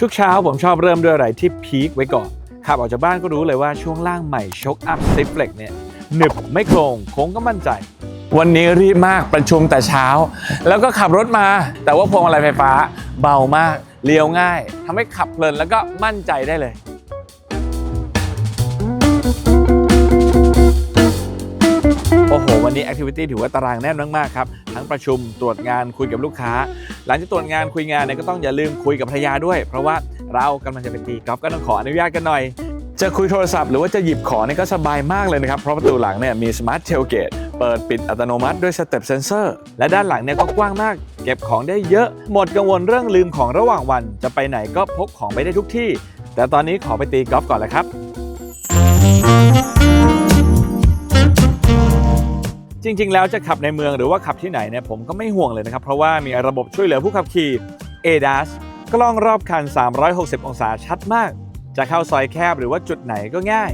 ทุกเช้าผมชอบเริ่มด้วยอะไรที่พีคไว้ก่อนขับออกจากบ้านก็รู้เลยว่าช่วงล่างใหม่ช็อคอัพซิฟเล็กเนี่ยหนึบไม่โครงโค้งก็มั่นใจ วันนี้รีบมากประชุมแต่เช้า แล้วก็ขับรถมา แต่ว่าพวงมาลัยไฟฟ้าเบามากเลี้ยวง่ายทำให้ขับเพลินแล้วก็มั่นใจได้เลย วันนี้แอคทิวิตี้ถือว่าตารางแน่นมากๆครับ ทั้งประชุมตรวจงานคุยกับลูกค้า หลังจากตรวจงานคุยงานเนี่ยก็ต้องอย่าลืมคุยกับภรรยาด้วย เพราะว่าเรากำลังจะไปตีกอล์ฟก็ต้องขออนุญาตกันหน่อย จะคุยโทรศัพท์หรือว่าจะหยิบของเนี่ยก็สบายมากเลยนะครับเพราะประตูหลังเนี่ยมีสมาร์ทเทลเกตเปิดปิดอัตโนมัติด้วยสเต็ปเซนเซอร์และด้านหลังเนี่ยก็กว้างมาก เก็บของได้เยอะ หมดกังวลเรื่องลืมของระหว่างวัน จะไปไหนก็พกของไปได้ทุกที่ แต่ตอนนี้ขอไปตีกอล์ฟก่อนเลยครับ จริง ๆ แล้วจะขับในเมืองหรือว่าขับที่ไหนเนี่ยผมก็ไม่ห่วงเลยนะครับ เพราะว่ามีระบบช่วยเหลือผู้ขับขี่ ADAS กล้องรอบคัน 360 องศาชัดมาก จะเข้าซอยแคบหรือว่าจุดไหนก็ง่าย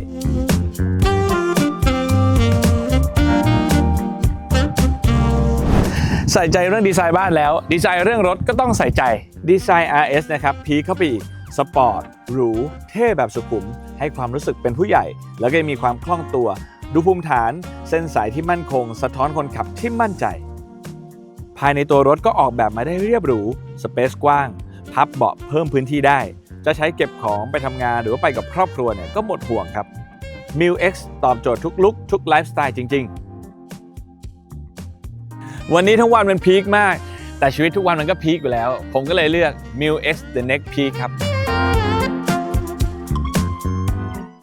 ใส่ใจเรื่องดีไซน์บ้านแล้ว ดีไซน์เรื่องรถก็ต้องใส่ใจดีไซน์ RS นะครับพีคเข้าไปอีกสปอร์ตหรูเท่แบบสุขุม ให้ความรู้สึกเป็นผู้ใหญ่ แล้วก็ยังมีความคล่องตัว ดูภูมิฐานเส้นสายที่มั่นคง สะท้อนคนขับที่มั่นใจ ภายในตัวรถก็ออกแบบมาได้เรียบหรู สเปซกว้าง พับเบาะเพิ่มพื้นที่ได้ จะใช้เก็บของไปทำงานหรือว่าไปกับครอบครัวเนี่ยก็หมดห่วงครับ m i l X ตอบโจทย์ทุกลุกทุกไลฟ์สไตล์จริง ๆ วันนี้ทั้งวันมันพีคมาก แต่ชีวิตทุกวันมันก็พีคอยู่แล้ว ผมก็เลยเลือก m i l X The Next Peak ครับ